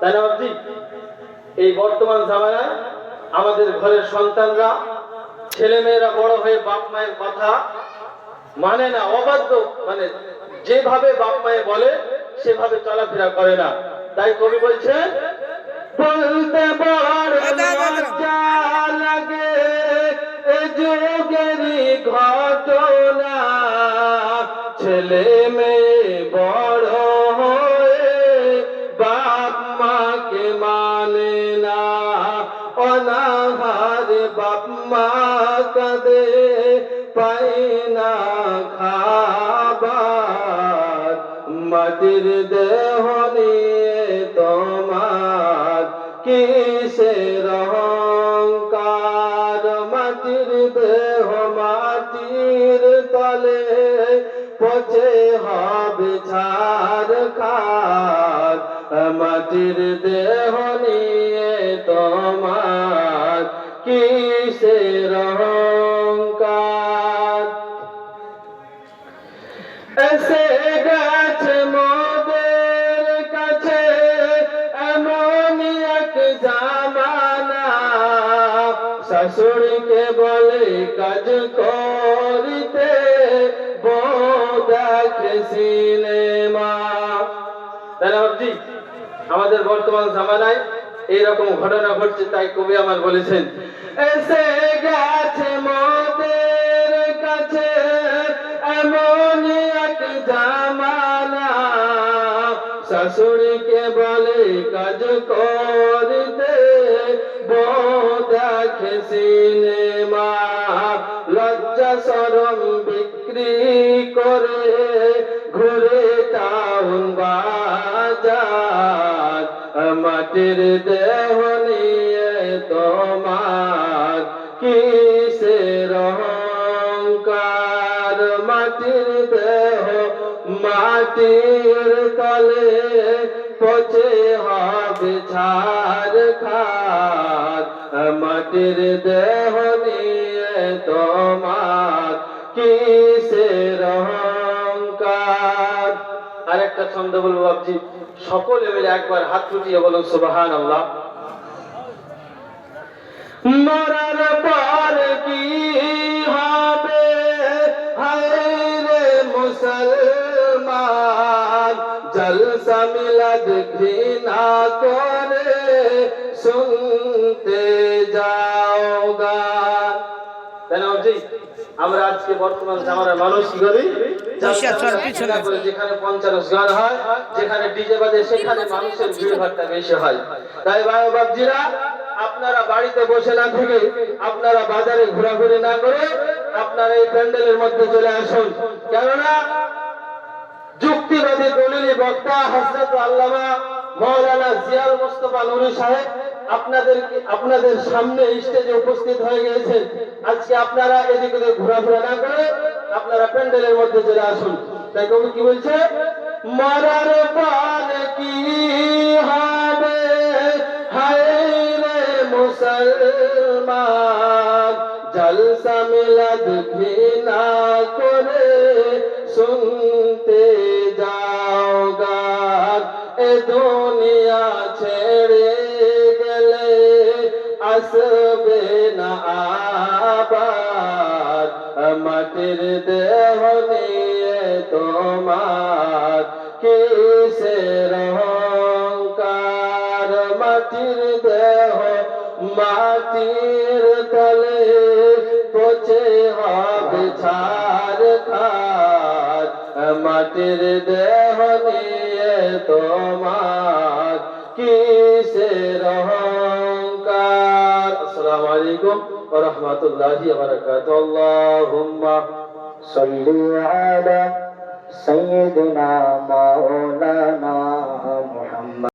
তাই না এই বর্তমান জামানায় আমাদের ঘরের সন্তানরা ছেলেমেয়েরা বড় হয়ে বাপ মায়ের কথা মানে না অবাধ্য মানে যেভাবে বাপ মায়ে বলে সেভাবে চলাফেরা করে না। তাই কবি বলছেন বলতে লাগে যুগেরই ঘটনা। ছেলে মেয়ে অনাহার বাপ মা কাঁদে পাই না খাবার। মাটির দেহ নিয়ে তোমার কিসের অহংকার? মাটির দেহ মাটির তলে পচে হবে ছাড় খার মাটির দেহ নিয়ে তোমার কিসের অহংকার? এসে গেছে মোদের কাছে, এমনই এক জামানা। শাশুড়িকে বলে, কাজ করিতে বউ দেখে সিনেমা আমাদের বর্তমান জামানায় এইরকম ঘটনা ঘটছে, তাই কবি আমার বলেছেন, এসে গেছে মোদের কাছে এমনই এক জামানা। শাশুড়িকে বলে, কাজ করিতে দেখে সিনেমা, লজ্জা সরম বিক্রি করে ঘুরে টাউন বাজার মাটির দেহ নিয়ে তোমার কিসের অহংকার? মাটির দেহ মাটির তলে পচে হবে ছাড় খার মাটির দেহ নিয়ে তোমার কিসের অহংকার? আরেকটা ছন্দ বলব বাবজি সকলে মিলে একবার হাত উঠিয়ে বলুন সুবাহান আল্লাহ মরার পর কি হবে? হায় রে মুসলমান, জলসা মিলাদ ঘৃণা করে শুনতে যাও গান তাই না বাবজি? আমরা আজকে বর্তমান জামানার মানুষ কি করি বসে আছো আর পিছনে। জলসা করে যেখানে পঞ্চাশ গান হয় যেখানে ডিজে বাজে সেখানে মানুষের ভিড় ভাট্টা বেশি হয়। তাই ভাই বাবজিরা আপনারা বাড়িতে বসে না থেকে আপনারা বাজারে ঘোরাঘুরি না করে আপনারা এই প্যান্ডেলের মধ্যে চলে আসুন। কেননা যুক্তিবাদী দলিলি বক্তা হজরত আল্লামা মৌলানা জিয়াল মোস্তফা নুরি সাহেব আপনাদের আপনাদের সামনে স্টেজে উপস্থিত হয়ে গিয়েছেন। আজকে আপনারা এদিক ওদিক ঘোরাফেরা না করে আপনারা প্যান্ডেলের মধ্যে চলে আসুন। তাই কবি কি বলছে? মরার পর কি হবে? হায় রে মুসলমান, জলসা মিলাদ ঘৃণা করে শুনতে যাও গান। এ দুনিয়া আসবে না আবার, মাটির দেহ নিয়ে তোমার কিসের অহংকার? মাটির দেহ মাটির তলে পচে হবে ছাড় খার মাটির দেহ নিয়ে তোমার কিসের عليكم ورحمة الله وبركاته اللهم صل على سيدنا مولانا محمد